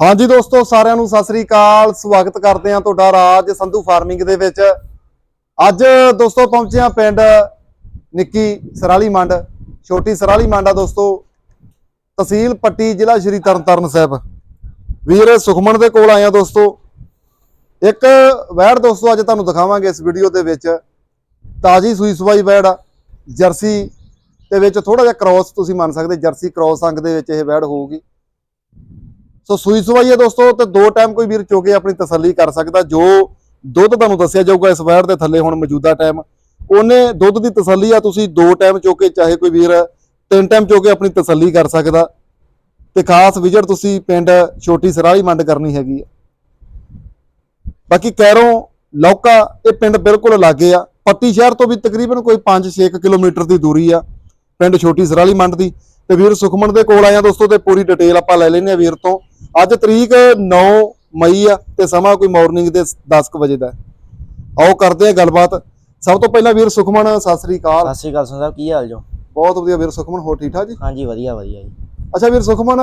ਹਾਂਜੀ ਦੋਸਤੋ, ਸਾਰਿਆਂ ਨੂੰ ਸਤਿ ਸ੍ਰੀ ਅਕਾਲ। ਸਵਾਗਤ ਕਰਦੇ ਹਾਂ ਤੁਹਾਡਾ ਰਾਜ ਸੰਧੂ ਫਾਰਮਿੰਗ ਦੇ ਵਿੱਚ। ਅੱਜ ਦੋਸਤੋ, ਪਹੁੰਚੇ ਹਾਂ ਪਿੰਡ ਨਿੱਕੀ ਸਰਾਲੀ ਮੰਡ, ਛੋਟੀ ਸਰਾਲੀ ਮੰਡ ਆ ਦੋਸਤੋ। ਤਹਿਸੀਲ ਪੱਟੀ, ਜ਼ਿਲ੍ਹਾ ਸ਼੍ਰੀ ਤਰਨਤਾਰਨ ਸਾਹਿਬ। ਵੀਰ, ਸੁਖਮਨ ਦੇ ਕੋਲ ਆਏ ਆ ਦੋਸਤੋ। ਇੱਕ ਵੈੜ ਦੋਸਤੋ, ਅੱਜ ਤੁਹਾਨੂੰ ਦਿਖਾਵਾਂਗੇ ਇਸ ਵੀਡੀਓ ਦੇ ਵਿੱਚ। ਤਾਜੀ ਸੂਈ ਸਵਾਈ ਵੈੜ ਆ ਜਰਸੀ ਦੇ ਵਿੱਚ ਥੋੜਾ ਜਿਹਾ ਕ੍ਰਾਸ ਤੁਸੀਂ ਮੰਨ ਸਕਦੇ, ਜਰਸੀ ਕ੍ਰਾਸ ਅੰਗ ਦੇ ਵਿੱਚ ਇਹ ਵੈੜ ਹੋਊਗੀ। ਸੋ ਸੂਈ ਸਵਾਈ ਹੈ ਦੋਸਤੋ, ਤੇ ਦੋ ਟਾਈਮ ਕੋਈ ਵੀਰ ਚੋਕੇ ਆਪਣੀ ਤਸੱਲੀ ਕਰ ਸਕਦਾ, ਜੋ ਦੁੱਧ ਤੁਹਾਨੂੰ ਦੱਸਿਆ ਜਾਊਗਾ ਇਸ ਵੈੜ ਦੇ ਥੱਲੇ ਹੁਣ ਮੌਜੂਦਾ ਟਾਈਮ ਉਹਨੇ ਦੁੱਧ ਦੀ ਤਸੱਲੀ ਆ, ਤੁਸੀਂ ਦੋ ਟਾਈਮ ਚੋਕੇ ਚਾਹੇ ਕੋਈ ਵੀਰ ਤਿੰਨ ਟਾਈਮ ਚੋਕੇ ਆਪਣੀ ਤਸੱਲੀ ਕਰ ਸਕਦਾ। ਤੇ ਖਾਸ ਵਿਜ਼ਿਟ ਤੁਸੀਂ ਪਿੰਡ ਛੋਟੀ ਸਰਾਲੀ ਮੰਡ ਕਰਨੀ ਹੈਗੀ ਆ। ਬਾਕੀ ਕੈਰੋਂ, ਲੌਕਾ, ਇਹ ਪਿੰਡ ਬਿਲਕੁਲ ਲਾਗੇ ਆ। ਪੱਟੀ ਸ਼ਹਿਰ ਤੋਂ ਵੀ ਤਕਰੀਬਨ ਕੋਈ 5-6 ਕਿਲੋਮੀਟਰ ਦੀ ਦੂਰੀ ਆ, ਪਿੰਡ ਛੋਟੀ ਸਰਾਲੀ ਮੰਡ ਦੀ। ਤੇ ਵੀਰ ਸੁਖਮਨ ਦੇ ਕੋਲ ਆਇਆ ਦੋਸਤੋ, ਤੇ ਪੂਰੀ ਡਿਟੇਲ ਆਪਾਂ ਲੈ ਲੈਨੇ ਆ ਵੀਰ ਤੋਂ। ਅੱਜ ਤਰੀਕ 9 ਮਈ ਆ ਤੇ ਸਮਾਂ ਕੋਈ ਮਾਰਨਿੰਗ ਦੇ 10 ਕੁ ਵਜੇ ਦਾ। ਆਓ ਕਰਦੇ ਆ ਗੱਲਬਾਤ। ਸਭ ਤੋਂ ਪਹਿਲਾਂ ਵੀਰ ਸੁਖਮਨ ਸਤਿ ਸ੍ਰੀ ਅਕਾਲ। ਸਤਿ ਸ਼੍ਰੀ ਅਕਾਲ ਸਾਹਿਬ ਕੀ ਹਾਲ ਜੋ ਬਹੁਤ ਵਧੀਆ ਵੀਰ ਸੁਖਮਨ ਹੋ ਠੀਕ ਠਾਕ ਜੀ? ਹਾਂਜੀ ਵਧੀਆ ਵਧੀਆ ਜੀ। ਅੱਛਾ ਵੀਰ ਸੁਖਮਨ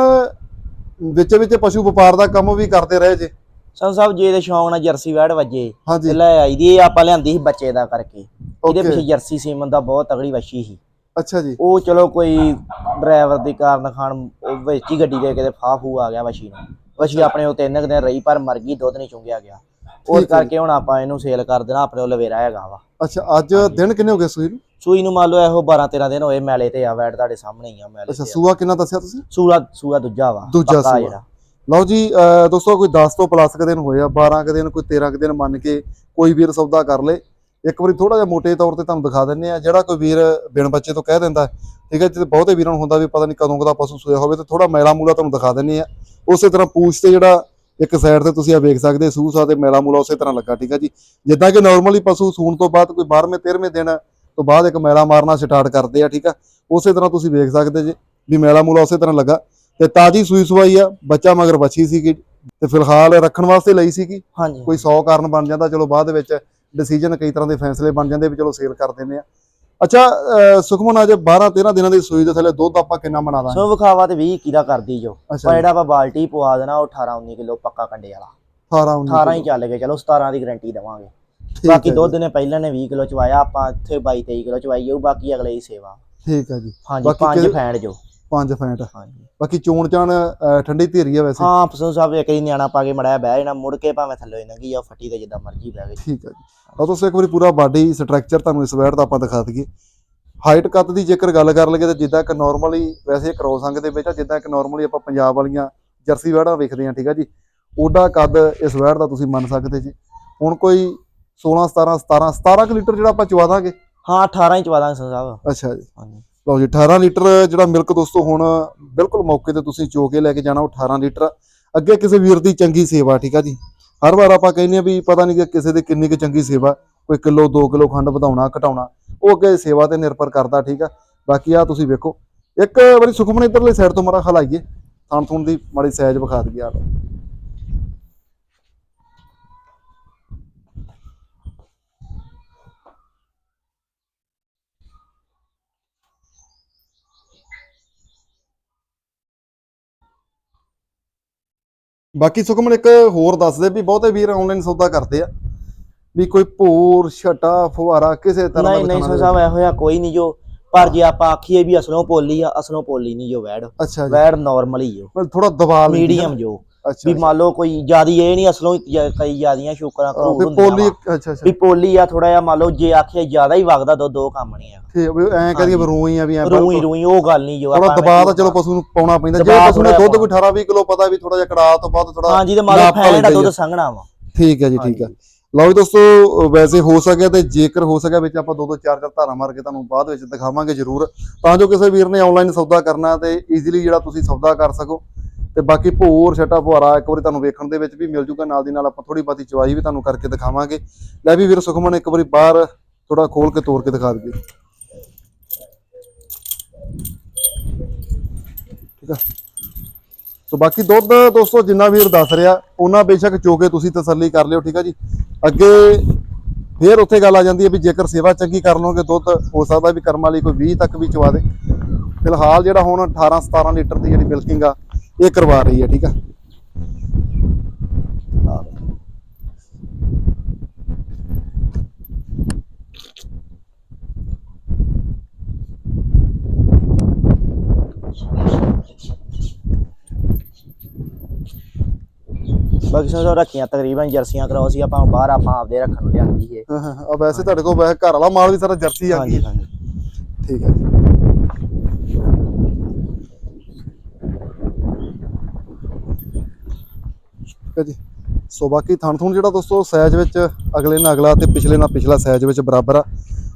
ਵਿੱਚ ਵਿੱਚ ਪਸ਼ੂ ਵਪਾਰ ਦਾ ਕੰਮ ਵੀ ਕਰਦੇ ਰਹੇ ਜੇ? ਸੰਤ ਸਾਹਿਬ ਜੇ ਦੇ ਸ਼ੌਂਕ ਨਾਲ ਜਰਸੀ ਵੈੜ ਵੱਜੇ। ਹਾਂਜੀ। ਤੇ ਲੈ ਆਈ ਦੀ ਇਹ ਆਪਾਂ ਲਿਆਂਦੀ ਸੀ ਬੱਚੇ ਦਾ ਕਰਕੇ। ਇਹਦੇ Okay. ਪਿੱਛੇ ਜਰਸੀ ਸੀਮਨ ਦਾ ਬਹੁਤ ਤਗੜੀ ਵੱਛੀ ਸੀ। ਅੱਛਾ ਜੀ। ਉਹ ਚਲੋ ਕੋਈ ਡਰਾਈਵਰ ਦੀ ਕਾਰਨ ਖਾਣ ਉਹ ਵਿੱਚ ਹੀ ਗੱਡੀ ਦੇ ਕਿਤੇ ਫਾਹ ਫੂ ਆ ਗਿਆ ਵੱਛੀ ਨੂੰ। ਵੱਛੀ ਆਪਣੇ ਉਹ ਤਿੰਨ ਕੁ ਦਿਨ ਰਹੀ ਪਰ ਮਰ ਗਈ ਦੁੱਧ ਨਹੀਂ ਚੁੰਗਿਆ ਗਿਆ। ਉਸ ਠੀਕ ਹੈ। ਕਰਕੇ ਹੁਣ ਆਪਾਂ ਇਹਨੂੰ ਸੇਲ ਕਰ ਦੇਣਾ ਆਪਣੇ ਉਹ ਲਵੇਰਾ ਹੈਗਾ ਵਾ। ਅੱਛਾ ਅੱਜ ਦਿਨ ਕਿੰਨੇ ਹੋ ਗਏ ਸੂਈ ਨੂੰ? ਸੂਈ ਨੂੰ ਮੰਨ ਲਓ ਇਹੋ 12 13 ਦਿਨ ਹੋਏ ਮੈਲੇ ਤੇ ਆ ਵੈੜ ਤੁਹਾਡੇ ਸਾਹਮਣੇ ਹੀ ਆ ਮੈਲੇ ਅੱਛਾ ਤੇ ਆ। ਸੂਆ ਕਿੰਨਾ ਦੱਸਿਆ ਤੁਸੀਂ? ਸੂਆ ਸੂਆ ਦੂਜਾ ਵਾ ਦੂਜਾ ਪੱਕਾ ਸੂਆ। ਜਿਹੜਾ। ਲਓ ਜੀ ਅਹ ਦੋਸਤੋ ਕੋਈ 10 ਤੋਂ ਪਲੱਸ ਕ ਦਿਨ ਹੋਏ ਆ 12 ਕ ਦਿਨ ਕੋਈ 13 ਕ ਦਿਨ ਮੰਨ ਕੇ ਕੋਈ ਵੀਰ ਸੌਦਾ ਕਰ ਲੇ। ਇੱਕ ਵਾਰੀ ਥੋੜਾ ਜਿਹਾ ਮੋਟੇ ਤੌਰ ਤੇ ਤੁਹਾਨੂੰ ਦਿਖਾ ਦਿੰਨੇ ਆ ਜਿਹੜਾ ਕੋਈ ਵੀਰ ਬਿਨ ਬੱਚੇ ਤੋਂ ਕਹਿ ਦਿੰਦਾ ਠੀਕ ਹੈ ਜਿੱਤੇ ਬਹੁਤੇ ਵੀਰਾਂ ਨੂੰ ਹੁੰਦਾ ਵੀ ਪਤਾ ਨਹੀਂ ਕਦੋਂ ਕਦਾ ਪਸ਼ੂ ਸੋਇਆ ਹੋਵੇ ਤੇ ਥੋੜਾ ਮੈਲਾ ਮੂਲਾ ਤੁਹਾਨੂੰ ਦਿਖਾ ਦਿੰਨੇ ਆ ਉਸੇ ਤਰ੍ਹਾਂ ਪੂਛ ਤੇ ਜਿਹੜਾ ਇੱਕ ਸਾਈਡ ਤੇ ਤੁਸੀਂ ਆ ਵੇਖ ਸਕਦੇ ਸੂਸਾ ਤੇ ਮੈਲਾ ਮੂਲਾ ਉਸੇ ਤਰ੍ਹਾਂ ਲੱਗਾ ਠੀਕ ਹੈ ਜੀ? ਜਿੱਦਾਂ ਕਿ ਨਾਰਮਲੀ ਪਸ਼ੂ ਸੂਣ ਤੋਂ ਬਾਅਦ ਕੋਈ 12ਵੇਂ 13ਵੇਂ ਦਿਨ ਤੋਂ ਬਾਅਦ ਇੱਕ ਮੈਲਾ ਮਾਰਨਾ ਸਟਾਰਟ ਕਰਦੇ ਆ ਠੀਕ ਆ ਉਸੇ ਤਰ੍ਹਾਂ ਤੁਸੀਂ ਵੇਖ ਸਕਦੇ ਜੀ ਵੀ ਮੈਲਾ ਮੂਲਾ ਉਸੇ ਤਰ੍ਹਾਂ ਲੱਗਾ। ਤੇ ਤਾਜੀ ਸੂਈ ਸਵਾਈ ਆ ਬੱਚਾ ਮਗਰ ਬੱਚੀ ਸੀਗੀ ਤੇ ਫਿਲਹਾਲ ਰੱਖਣ ਵਾਸਤੇ ਲਈ ਸੀਗੀ। ਹਾਂਜੀ। ਕੋਈ 100 ਕਾਰਨ ਬਣ ਜਾਂਦਾ ਚਲੋ ਬਾਅਦ ਵਿੱਚ ਡਿਸੀਜਨ ਕਈ ਤਰ੍ਹਾਂ ਦੇ ਫੈਸਲੇ ਬਣ ਜਾਂਦੇ ਵੀ ਚਲੋ ਸੇਲ ਕਰ ਦਿੰਦੇ ਆ। ਅੱਛਾ ਸੁਖਮਨ ਅੱਜ 12 13 ਦਿਨਾਂ ਦੀ ਸੂਈ ਦੇ ਥੱਲੇ ਦੁੱਧ ਆਪਾਂ ਕਿੰਨਾ ਬਣਾ ਦਾਂਗੇ? ਸੋ ਵਿਖਾਵਾ ਤੇ 20 21 ਦਾ ਕਰਦੀ ਜੋ ਪਰ ਜਿਹੜਾ ਆਪਾਂ ਬਾਲਟੀ ਪਵਾ ਦੇਣਾ ਉਹ 18 19 ਕਿਲੋ ਪੱਕਾ ਕੰਡੇ ਵਾਲਾ। 18 19 18 ਹੀ ਚੱਲ ਗਏ ਚਲੋ 17 ਦੀ ਗਾਰੰਟੀ ਦਵਾਂਗੇ। ਬਾਕੀ ਦੁੱਧ ਨੇ ਪਹਿਲਾਂ ਨੇ 20 ਕਿਲੋ ਚਵਾਇਆ ਆਪਾਂ ਇੱਥੇ 22 23 ਕਿਲੋ ਚਵਾਈ ਜਾਊ ਬਾਕੀ ਅਗਲੇ ਹੀ ਸੇਵਾ। ਠੀਕ ਹੈ ਜੀ। ਹਾਂਜੀ ਬਾਕੀ ਪੰਜ ਫੈਂਡ ਜੋ। ਪੰਜ ਫੈਂਟ। ਹਾਂਜੀ। ਬਾਕੀ ਚੋਣ ਚਾਣ ਠੰਡੀ ਧੀਰੀ ਆ ਵੈਸੇ। ਹਾਂ ਫਸੂ ਸਾਹਿਬ ਇੱਕ ਹੀ ਨਿਆਣਾ ਪਾ ਕੇ ਮੜਾਇਆ ਬਹਿ ਜਾਣਾ ਮੁੜ ਕੇ ਭਾਵੇਂ ਥੱਲੇ ਨੰਗੀ ਆ ਫੱਟੀ ਤੇ ਜਿੱਦਾਂ ਮਰਜ਼ੀ ਬਹਿ ਗਈ ਠੀਕ ਹੈ ਜੀ। ਲਓ ਤੁਸੀਂ ਇੱਕ ਵਾਰੀ ਪੂਰਾ ਬਾਡੀ ਸਟਰਕਚਰ ਤੁਹਾਨੂੰ ਇਸ ਵੈਟ ਦਾ ਆਪਾਂ ਦਿਖਾ ਦਈਏ। ਹਾਈਟ ਕੱਦ ਦੀ ਜੇਕਰ ਗੱਲ ਕਰ ਲਈਏ ਤਾਂ ਜਿੱਦਾਂ ਕਿ ਨਾਰਮਲੀ ਵੈਸੇ ਕ੍ਰੋਸ ਅੰਗ ਦੇ ਵਿੱਚ ਆ ਜਿੱਦਾਂ ਕਿ ਨਾਰਮਲੀ ਆਪਾਂ ਪੰਜਾਬ ਵਾਲੀਆਂ ਜਰਸੀ ਵੈੜਾਂ ਵੇਖਦੇ ਹਾਂ ਠੀਕ ਆ ਜੀ। ਓਡਾ ਕੱਦ ਇਸ ਵੈੜ ਦਾ ਤੁਸੀਂ ਮੰਨ ਸਕਦੇ ਜੀ। ਹੁਣ ਕੋਈ 16 17 17 17 ਕੁ ਲੀਟਰ ਜਿਹੜਾ ਆਪਾਂ ਚਵਾ ਦਾਂਗੇ? ਹਾਂ 18 ਹੀ ਚਵਾ ਦਾਂਗੇ ਸਾਹਿਬ। ਅੱਛਾ ਜੀ। ਹਾਂਜੀ। ਲਓ ਜੀ 18 ਲੀਟਰ ਜਿਹੜਾ ਮਿਲਕ ਦੋਸਤੋ ਹੁਣ ਬਿਲਕੁਲ ਮੌਕੇ ਤੇ ਤੁਸੀਂ ਚੋ ਕੇ ਲੈ ਕੇ ਜਾਣਾ, ਉਹ 18 ਲੀਟਰ। ਅੱਗੇ ਕਿਸੇ ਵੀਰ ਦੀ ਚੰਗੀ ਸੇਵਾ, ਠੀਕ ਆ ਜੀ? ਹਰ ਵਾਰ ਆਪਾਂ ਕਹਿੰਦੇ ਆ ਵੀ ਪਤਾ ਨਹੀਂ ਕਿ ਕਿਸੇ ਦੀ ਕਿੰਨੀ ਕੁ ਚੰਗੀ ਸੇਵਾ, ਕੋਈ ਕਿਲੋ 2 ਕਿਲੋ ਖੰਡ ਵਧਾਉਣਾ, ਘਟਾਉਣਾ, ਉਹ ਅੱਗੇ ਸੇਵਾ ਤੇ ਨਿਰਭਰ ਕਰਦਾ, ਠੀਕ ਆ? ਬਾਕੀ ਆ ਤੁਸੀਂ ਵੇਖੋ। ਇੱਕ ਵਾਰੀ ਸੁਖਮਨ ਇਧਰਲੇ ਸਾਈਡ ਤੋਂ ਮਾੜਾ ਹਲਾਈਏ ਥਣ ਥੁਣ ਦੀ ਮਾੜੀ ਸਾਈਜ਼ ਵਿਖਾ ਦਈਏ ਆ ਬਾਕੀ ਸੁਖਮਨ ਇੱਕ ਹੋਰ ਦੱਸ ਦੇ ਵੀ ਬਹੁਤੇ ਵੀਰ ਆਨਲਾਈਨ ਸੌਦਾ ਕਰਦੇ ਆ। ਵੀ ਕੋਈ ਭੂਰ ਛਟਾ ਫੁਹਾਰਾ ਕਿਸੇ ਤਰ੍ਹਾਂ ਨਹੀਂ ਨਹੀਂ ਸੰਤ ਸਾਹਿਬ ਇਹੋ ਜਿਹਾ ਕੋਈ ਨਹੀਂ ਜੋ। ਪਰ ਜੇ ਆਪਾਂ ਆਖੀਏ ਵੀ ਅਸਲੋਂ ਪੋਲੀ ਆ ਅਸਲੋਂ ਪੋਲੀ ਨਹੀਂ ਜੋ ਵੈੜ। ਅੱਛਾ ਜੀ। ਵੈੜ ਨਾਰਮਲ ਹੀ ਜੋ। ਥੋੜਾ ਆ। ਮੀਡੀਅਮ ਜੋ। ਵੀ ਮੰਨ ਲਓ ਕੋਈ ਜਿਆਦੀ ਇਹ ਨਹੀਂ ਅਸਲੋਂ ਕਈ ਜਿਆਦੀਆਂ ਸ਼ੁਕਰਾਂ ਕਰੂਰ ਵੀ ਹੁੰਦੀਆਂ ਪੋਲੀ। ਅੱਛਾ ਅੱਛਾ। ਵੀ ਪੋਲੀ ਆ ਥੋੜਾ ਜਿਹਾ ਮੰਨ ਲਓ ਜੇ ਆਖੀਏ ਜ਼ਿਆਦਾ ਹੀ ਵਗਦਾ ਦੋ ਦੋ ਕੰਮ ਨਹੀਂ ਆ ਠੀਕ ਐਂ ਵੀ ਰੂਈ ਆ ਵੀ ਐਂ ਰੂਈ ਰੂਈ ਉਹ ਗੱਲ ਨਹੀਂ ਜੋ ਆਪਾਂ ਦਬਾਅ ਤਾਂ ਚਲੋ ਪਸ਼ੂ ਨੂੰ ਪਾਉਣਾ ਪੈਂਦਾ। ਜੇ ਪਸ਼ੂ ਨੇ ਦੁੱਧ ਕੋਈ 18 20 ਕਿਲੋ ਪਤਾ ਵੀ ਥੋੜਾ ਜਿਹਾ ਕੜਾ ਤੋਂ ਬਾਅਦ ਥੋੜਾ ਹਾਂਜੀ ਤੇ ਮੰਨ ਲਓ ਹੀ ਦੁੱਧ। ਸੰਘਣਾ ਵਾ। ਠੀਕ ਹੈ ਜੀ ਠੀਕ ਹੈ। ਲਓ ਜੀ ਦੋਸਤੋ ਵੈਸੇ ਹੋ ਸਕਿਆ ਤੇ ਜੇਕਰ ਹੋ ਸਕਿਆ ਵਿੱਚ ਆਪਾਂ ਦੋ ਦੋ ਚਾਰ ਚਾਰ ਧਾਰਾਂ ਮਾਰ ਕੇ ਤੁਹਾਨੂੰ ਬਾਅਦ ਵਿੱਚ ਦਿਖਾਵਾਂਗੇ ਜ਼ਰੂਰ। ਤਾਂ ਜੋ ਕਿਸੇ ਵੀਰ ਨੇ ਆਨਲਾਈਨ ਸੌਦਾ ਕਰਨਾ ਤੇ ਈਜ਼ੀਲੀ ਜਿਹੜਾ ਤੁਸੀਂ ਸੌਦਾ ਕਰ ਸਕੋ। ਤੇ ਬਾਕੀ ਭੋਰ ਛਟਾ ਫੁਹਾਰਾ ਇੱਕ ਵਾਰੀ ਤੁਹਾਨੂੰ ਵੇਖਣ ਦੇ ਵਿੱਚ ਵੀ ਮਿਲ ਜੂਗਾ, ਨਾਲ ਦੀ ਨਾਲ ਆਪਾਂ ਥੋੜੀ ਬਾਤੀ ਚਵਾਈ ਵੀ ਤੁਹਾਨੂੰ ਕਰਕੇ ਦਿਖਾਵਾਂਗੇ। ਲੈ ਵੀ ਵੀਰ ਸੁਖਮਨ, ਇੱਕ ਵਾਰੀ ਬਾਹਰ ਥੋੜਾ ਖੋਲ ਕੇ ਤੋੜ ਕੇ ਦਿਖਾ ਦਈਏ। ਠੀਕ ਆ? ਸੋ ਬਾਕੀ ਦੁੱਧ ਦੋਸਤੋ, ਜਿੰਨਾ ਵੀਰ ਦੱਸ ਰਿਹਾ, ਉਹਨਾਂ ਬੇਸ਼ੱਕ ਚੋ ਕੇ ਤੁਸੀਂ ਤਸੱਲੀ ਕਰ ਲਿਓ, ਠੀਕ ਆ ਜੀ? ਅੱਗੇ ਫੇਰ ਉੱਥੇ ਗੱਲ ਆ ਜਾਂਦੀ ਹੈ ਵੀ ਜੇਕਰ ਸੇਵਾ ਚੰਗੀ ਕਰ ਲਓਗੇ ਦੁੱਧ ਹੋ ਸਕਦਾ ਵੀ ਕਰਮਾਂ ਲਈ ਕੋਈ 20 ਤੱਕ ਵੀ ਚਵਾ ਦੇ। ਫਿਲਹਾਲ ਜਿਹੜਾ ਹੁਣ 18 17 ਲੀਟਰ ਦੀ ਜਿਹੜੀ ਮਿਲਕਿੰਗ ਆ ये करवा रही है ठीक है? बाकी तकरीबन जर्सियाँ कराओ बहर आप जर्सी ठीक है ਠੀਕ ਹੈ ਜੀ। ਸੋ ਬਾਕੀ ਥਣ ਥੁਣ ਜਿਹੜਾ ਦੋਸਤੋ ਸਾਈਜ਼ ਵਿੱਚ ਅਗਲੇ ਨਾਲ ਅਗਲਾ ਤੇ ਪਿਛਲੇ ਨਾਲ ਪਿਛਲਾ ਸਾਈਜ਼ ਵਿੱਚ ਬਰਾਬਰ ਆ।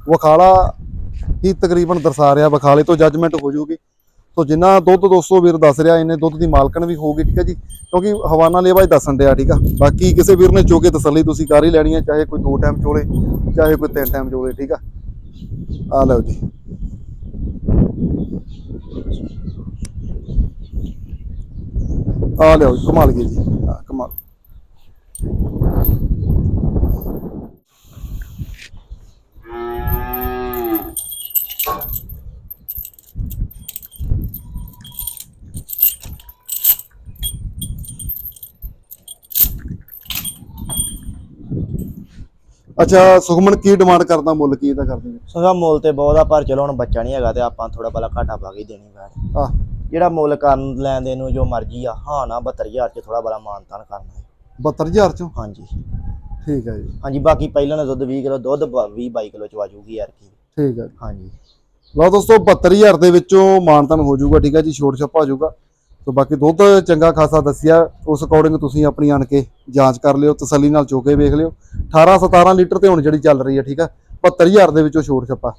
ਵਖਾਲਾ ਹੀ ਤਕਰੀਬਨ ਦਰਸਾ ਰਿਹਾ, ਵਖਾਲੇ ਤੋਂ ਜੱਜਮੈਂਟ ਹੋ ਜਾਊਗੀ। ਸੋ ਜਿੰਨਾ ਦੁੱਧ ਦੋਸਤੋ ਵੀਰ ਦੱਸ ਰਿਹਾ ਇਹਨੇ ਦੁੱਧ ਦੀ ਮਾਲਕਣ ਵੀ ਹੋਊਗੀ, ਠੀਕ ਹੈ ਜੀ। ਕਿਉਂਕਿ ਹਵਾਨਾ ਲੇਵਾ ਹੀ ਦੱਸਣ ਡਿਆ, ਠੀਕ ਆ। ਬਾਕੀ ਕਿਸੇ ਵੀਰ ਨੇ ਚੋਕੇ ਤਸੱਲੀ ਤੁਸੀਂ ਕਰ ਹੀ ਲੈਣੀ ਹੈ, ਚਾਹੇ ਕੋਈ ਦੋ ਟਾਈਮ ਚੋਲੇ, ਚਾਹੇ ਕੋਈ ਤਿੰਨ ਟਾਈਮ ਚੋਲੇ, ਠੀਕ ਆ। ਆ ਲਓ ਜੀ। ਆ ਲਿਓ ਕਮਾਲ ਗਈ ਜੀ। ਆ ਕਮਾਲ ਅੱਛਾ ਸੁਖਮਨ ਕੀ ਡਿਮਾਂਡ ਕਰਦਾ ਮੁੱਲ ਕੀ ਇਹਦਾ ਕਰਦੇ ਨੇ? ਸੋ ਮੁੱਲ ਤੇ ਬਹੁਤ ਆ ਪਰ ਚਲੋ ਹੁਣ ਬੱਚਾ ਨਹੀਂ ਹੈਗਾ ਤੇ ਆਪਾਂ ਥੋੜਾ ਬਲਾ ਘਾਟਾ ਪਾ ਕੇ ਹੀ ਦੇਣੀ ਆ ਜਿਹੜਾ ਮੁੱਲ ਕਰਨ ਲੈਣ ਦੇ ਨੂੰ ਜੋ ਮਰਜ਼ੀ ਆ ਹਾਂ ਨਾ 72000 ਚ ਥੋੜਾ ਬਲਾ ਮਾਨਤਾਨ ਕਰਨਾ ਹੈ। 72000 ਚੋਂ? ਹਾਂਜੀ। ਠੀਕ ਹੈ ਜੀ। ਹਾਂਜੀ ਬਾਕੀ ਪਹਿਲਾਂ ਦਾ ਦੁੱਧ 20 ਕਿਲੋ ਦੁੱਧ 20 22 ਕਿਲੋ ਚ ਵਾਜੂਗੀ ਯਾਰ ਕੀ ਠੀਕ ਹੈ ਹਾਂਜੀ। ਲਓ ਦੋਸਤੋ 72000 ਦੇ ਵਿੱਚੋਂ ਮਾਨਤਨ ਹੋ ਜਾਊਗਾ ਠੀਕ ਹੈ ਜੀ ਛੋਟ ਛੱਪਾ ਹੋ ਜਾਊਗਾ। ਸੋ ਬਾਕੀ ਦੁੱਧ ਚੰਗਾ ਖਾਸਾ ਦੱਸਿਆ ਉਸ ਅਕੋਰਡਿੰਗ ਤੁਸੀਂ ਆਪਣੀ ਆਣ ਕੇ ਜਾਂਚ ਕਰ ਲਿਓ ਤਸੱਲੀ ਨਾਲ ਚੋਕੇ ਵੇਖ ਲਿਓ। 18 17 ਲੀਟਰ ਤੇ ਹੁਣ ਜਿਹੜੀ ਚੱਲ ਰਹੀ ਹੈ ਠੀਕ ਆ 72000 ਦੇ ਵਿੱਚੋਂ ਛੋਟ ਛੱਪਾ।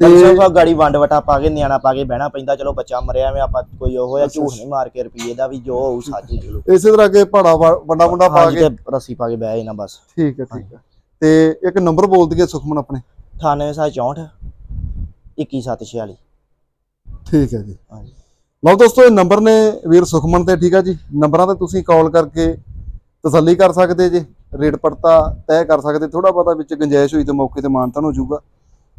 ਸਭ ਗਾੜੀ ਵੰਡ ਵਟਾ ਪਾ ਕੇ ਨਿਆਣਾ ਪਾ ਕੇ ਬਹਿਣਾ ਪੈਂਦਾ ਚਲੋ ਬੱਚਾ ਮਰਿਆ ਐਵੇਂ ਆਪਾਂ ਕੋਈ ਉਹ ਆ ਅੱਛਾ, ਝੂਠ। ਨਹੀਂ ਮਾਰ ਕੇ ਰੁਪਈਏ ਦਾ ਵੀ ਜੋ ਹੋਊ ਸਾਜੀ ਚਲੋ ਇਸੇ ਤਰ੍ਹਾਂ ਕੇ ਭਾੜਾ ਵੰਡਾ ਵੰਡਾ ਪਾ ਹਾਂਜੀ ਕੇ। ਤੇ ਰੱਸੀ ਪਾ ਕੇ ਬਹਿ ਜਾਣਾ ਬਸ। ਠੀਕ ਹੈ ਠੀਕ ਹੈ। ਤੇ ਇੱਕ ਨੰਬਰ ਬੋਲ ਦਈਏ ਸੁਖਮਨ ਆਪਣੇ। 9864 21746 ਠੀਕ ਹੈ ਜੀ। ਹਾਂਜੀ। ਲਓ ਦੋਸਤੋ ਇਹ ਨੰਬਰ ਨੇ ਵੀਰ ਸੁਖਮਨ ਤੇ ਠੀਕ ਆ ਜੀ। ਨੰਬਰਾਂ ਤੇ ਤੁਸੀਂ ਕਾਲ ਕਰਕੇ ਤਸੱਲੀ ਕਰ ਸਕਦੇ ਜੇ। ਰੇਟ ਪੜਤਾ ਤੈਅ ਕਰ ਸਕਦੇ ਥੋੜਾ ਬਹੁਤਾ ਵਿੱਚ ਗੁੰਜਾਇਸ਼ ਹੋਈ ਤੇ ਮੌਕੇ ਤੇ ਮਾਨਤਾਨ ਹੋ ਜਾਊਗਾ।